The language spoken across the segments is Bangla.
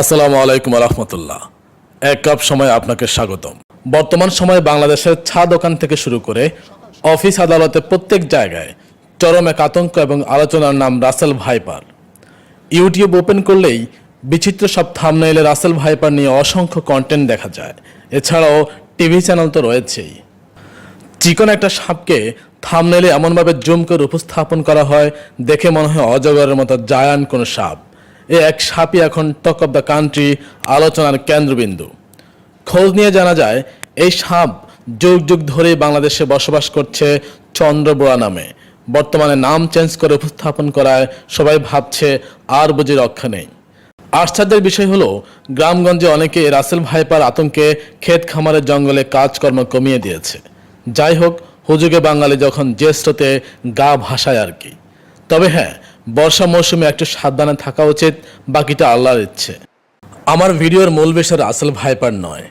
আসসালামু আলাইকুম রহমতুল্লাহ। এক কাপ সময় আপনাকে স্বাগতম। বর্তমান সময়ে বাংলাদেশের ছা দোকান থেকে শুরু করে অফিস আদালতে প্রত্যেক জায়গায় চরম এক আতঙ্ক এবং আলোচনার নাম রাসেল ভাইপার। ইউটিউব ওপেন করলেই বিচিত্র সব থামনেইলে রাসেল ভাইপার নিয়ে অসংখ্য কন্টেন্ট দেখা যায়। এছাড়াও টিভি চ্যানেল তো রয়েছেই। চিকন একটা সাপকে থামনেলে এমনভাবে জুম করে উপস্থাপন করা হয়, দেখে মনে হয় অজগরের মতো জায়ান কোনো সাপ। এ এক সাপই এখন টক অব দ্য কান্ট্রি আলোচনার কেন্দ্রবিন্দু। খোঁজ নিয়ে জানা যায়, এই সাপ যুগ যুগ ধরেই বাংলাদেশে বসবাস করছে চন্দ্রবোড়া নামে। বর্তমানে নাম চেঞ্জ করে উপস্থাপন করায় সবাই ভাবছে আর বুঝি রক্ষা নেই। আশ্চর্যের বিষয় হলো, গ্রামগঞ্জে অনেকে রাসেল ভাইপার আতঙ্কে ক্ষেত খামারের জঙ্গলে কাজকর্ম কমিয়ে দিয়েছে। যাই হোক, হুজুগে বাঙালি যখন জ্যেষ্ঠতে গা ভাসায় আর কি। তবে হ্যাঁ বর্ষা মৌসুমে একটু সাবধানে থাকা উচিত, বাকিটা আল্লাহর ইচ্ছে। আমার ভিডিওর মূল বিষয় রাসেল ভাইপার নয়।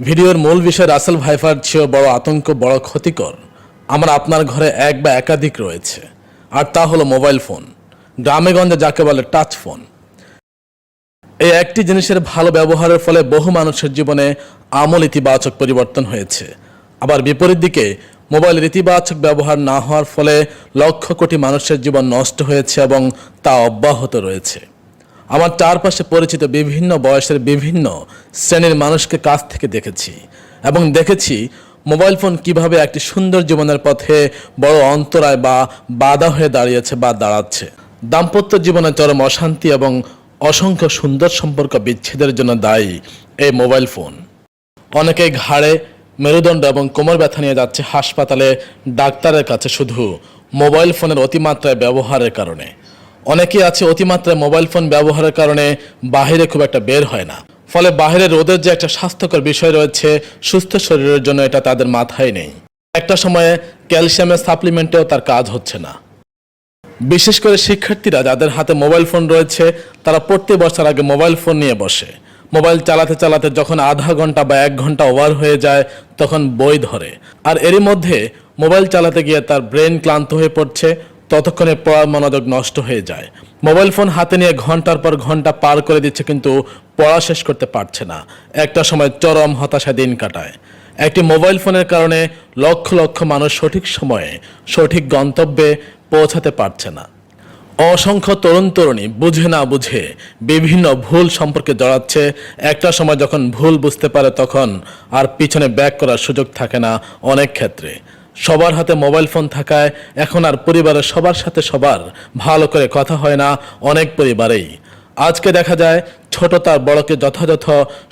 ভিডিওর মূল বিষয় রাসেল ভাইপার চেয়েও বড় আতঙ্ক, বড় ক্ষতিকর। আমার আপনার ঘরে এক বা একাধিক রয়েছে। আর তা হলো মোবাইল ফোন। গ্রামেগঞ্জে যাকে বলে টাচ ফোন। এই একটি জিনিসের ভালো ব্যবহারের ফলে বহু মানুষের জীবনে আমল ইতিবাচক পরিবর্তন হয়েছে। আবার বিপরীত দিকে মোবাইলের ইতিবাচক ব্যবহার না হওয়ার ফলে লক্ষ কোটি মানুষের জীবন নষ্ট হয়েছে এবং তা অব্যাহত রয়েছে। আমার চারপাশে পরিচিত বিভিন্ন বয়সের বিভিন্ন শ্রেণির মানুষকে কাছ থেকে দেখেছি এবং দেখেছি মোবাইল ফোন কীভাবে একটি সুন্দর জীবনের পথে বড় অন্তরায় বা বাধা হয়ে দাঁড়িয়েছে বা দাঁড়াচ্ছে। দাম্পত্য জীবনে চরম অশান্তি এবং অসংখ্য সুন্দর সম্পর্ক বিচ্ছেদের জন্য দায়ী এই মোবাইল ফোন। অনেকে ঘাড়ে মেরুদণ্ড এবং কোমর ব্যথা নিয়ে যাচ্ছে হাসপাতালে ডাক্তারের কাছে শুধু। মোবাইল ফোনের অতিমাত্রায় ব্যবহারের কারণে। অনেকেই আছে অতিমাত্রায় মোবাইল ফোন ব্যবহারের কারণে বাহিরে খুব একটা বের হয় না। ফলে বাহিরে রোদের যে একটা স্বাস্থ্যকর বিষয় রয়েছে, সুস্থ শরীরের জন্য এটা তাদের মাথায় নেই। একটা সময়ে ক্যালসিয়ামের সাপ্লিমেন্টেও তার কাজ হচ্ছে না। বিশেষ করে শিক্ষার্থীরা যাদের হাতে মোবাইল ফোন রয়েছে, তারা পড়তে বসার আগে মোবাইল ফোন নিয়ে বসে। মোবাইল চালাতে চালাতে যখন আধা ঘণ্টা বা এক ঘণ্টা ওভার হয়ে যায়, তখন বই ধরে। আর এরই মধ্যে মোবাইল চালাতে গিয়ে তার ব্রেন ক্লান্ত হয়ে পড়ছে, ততক্ষণে পড়ার মনোযোগ নষ্ট হয়ে যায়। মোবাইল ফোন হাতে নিয়ে ঘণ্টার পর ঘণ্টা পার করে দিচ্ছে কিন্তু পড়া শেষ করতে পারছে না। একটা সময় চরম হতাশা দিন কাটায়। একটি মোবাইল ফোনের কারণে লক্ষ লক্ষ মানুষ সঠিক সময়ে সঠিক গন্তব্যে পৌঁছাতে পারছে না। অসংখ্য তরুণ তরুণী বুঝে না বুঝে বিভিন্ন ভুল সম্পর্কে জড়াচ্ছে। একটা সময় যখন ভুল বুঝতে পারে তখন আর পিছনে ব্যাক করার সুযোগ থাকে না অনেক ক্ষেত্রে। সবার হাতে মোবাইল ফোন থাকায় এখন আর পরিবারের সবার সাথে সবার ভালো করে কথা হয় না অনেক পরিবারেই। আজকে দেখা যায় ছোট তার বড়কে যথাযথ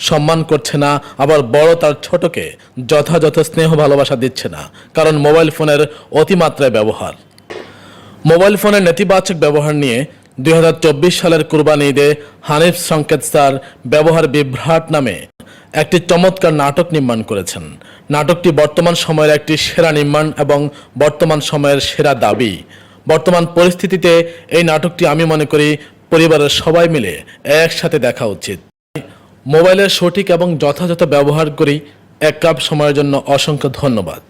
সম্মান করছে না, আবার বড় তার ছোটকে যথাযথ স্নেহ ভালোবাসা দিচ্ছে না, কারণ মোবাইল ফোনের অতিমাত্রায় ব্যবহার। মোবাইল ফোনের নেতিবাচক ব্যবহার নিয়ে দুই হাজার চব্বিশ সালের কুরবানি ঈদে হানিফ সংকেত স্যার ব্যবহার বিভ্রাট নামে একটি চমৎকার নাটক নির্মাণ করেছেন। নাটকটি বর্তমান সময়ের একটি সেরা নির্মাণ এবং বর্তমান সময়ের সেরা দাবি। বর্তমান পরিস্থিতিতে এই নাটকটি আমি মনে করি পরিবারের সবাই মিলে একসাথে দেখা উচিত। মোবাইলের সঠিক এবং যথাযথ ব্যবহার করি, এক কাপ সময়ের জন্য অসংখ্য ধন্যবাদ।